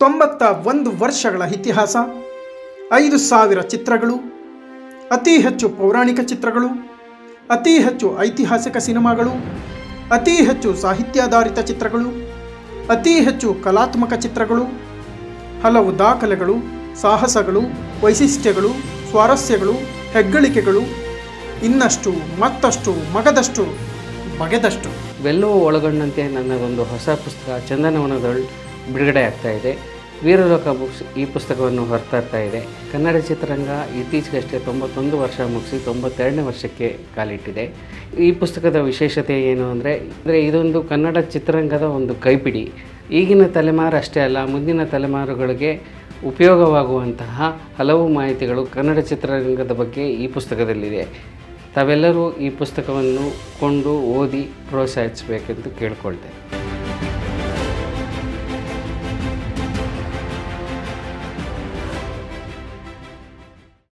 ತೊಂಬತ್ತ ಒಂದು ವರ್ಷಗಳ ಇತಿಹಾಸ, ಐದು ಸಾವಿರ ಚಿತ್ರಗಳು, ಅತಿ ಹೆಚ್ಚು ಪೌರಾಣಿಕ ಚಿತ್ರಗಳು, ಅತಿ ಹೆಚ್ಚು ಐತಿಹಾಸಿಕ ಸಿನಿಮಾಗಳು, ಅತಿ ಹೆಚ್ಚು ಸಾಹಿತ್ಯಾಧಾರಿತ ಚಿತ್ರಗಳು, ಅತಿ ಹೆಚ್ಚು ಕಲಾತ್ಮಕ ಚಿತ್ರಗಳು, ಹಲವು ದಾಖಲೆಗಳು, ಸಾಹಸಗಳು, ವೈಶಿಷ್ಟ್ಯಗಳು, ಸ್ವಾರಸ್ಯಗಳು, ಹೆಗ್ಗಳಿಕೆಗಳು, ಇನ್ನಷ್ಟು, ಮತ್ತಷ್ಟು, ಮಗದಷ್ಟು, ಬಗೆದಷ್ಟು. ಇವೆಲ್ಲವೂ ಒಳಗೊಂಡಂತೆ ಒಂದು ಹೊಸ ಪುಸ್ತಕ ಚಂದನವನದಲ್ಲಿ ಬಿಡುಗಡೆ ಆಗ್ತಾ ಇದೆ. ವೀರಲೋಕ ಬುಕ್ಸ್ ಈ ಪುಸ್ತಕವನ್ನು ಹೊರತರ್ತಾ ಇದೆ. ಕನ್ನಡ ಚಿತ್ರರಂಗ ಇತ್ತೀಚೆಗಷ್ಟೇ ತೊಂಬತ್ತೊಂದು ವರ್ಷ ಮುಗಿಸಿ ತೊಂಬತ್ತೆರಡನೇ ವರ್ಷಕ್ಕೆ ಕಾಲಿಟ್ಟಿದೆ. ಈ ಪುಸ್ತಕದ ವಿಶೇಷತೆ ಏನು ಅಂದರೆ ಅಂದರೆ ಇದೊಂದು ಕನ್ನಡ ಚಿತ್ರರಂಗದ ಒಂದು ಕೈಪಿಡಿ. ಈಗಿನ ತಲೆಮಾರು ಅಷ್ಟೇ ಅಲ್ಲ, ಮುಂದಿನ ತಲೆಮಾರುಗಳಿಗೆ ಉಪಯೋಗವಾಗುವಂತಹ ಹಲವು ಮಾಹಿತಿಗಳು ಕನ್ನಡ ಚಿತ್ರರಂಗದ ಬಗ್ಗೆ ಈ ಪುಸ್ತಕದಲ್ಲಿದೆ. ತಾವೆಲ್ಲರೂ ಈ ಪುಸ್ತಕವನ್ನು ಕೊಂಡು ಓದಿ ಪ್ರೋತ್ಸಾಹಿಸಬೇಕೆಂದು ಕೇಳ್ಕೊಳ್ತೇನೆ.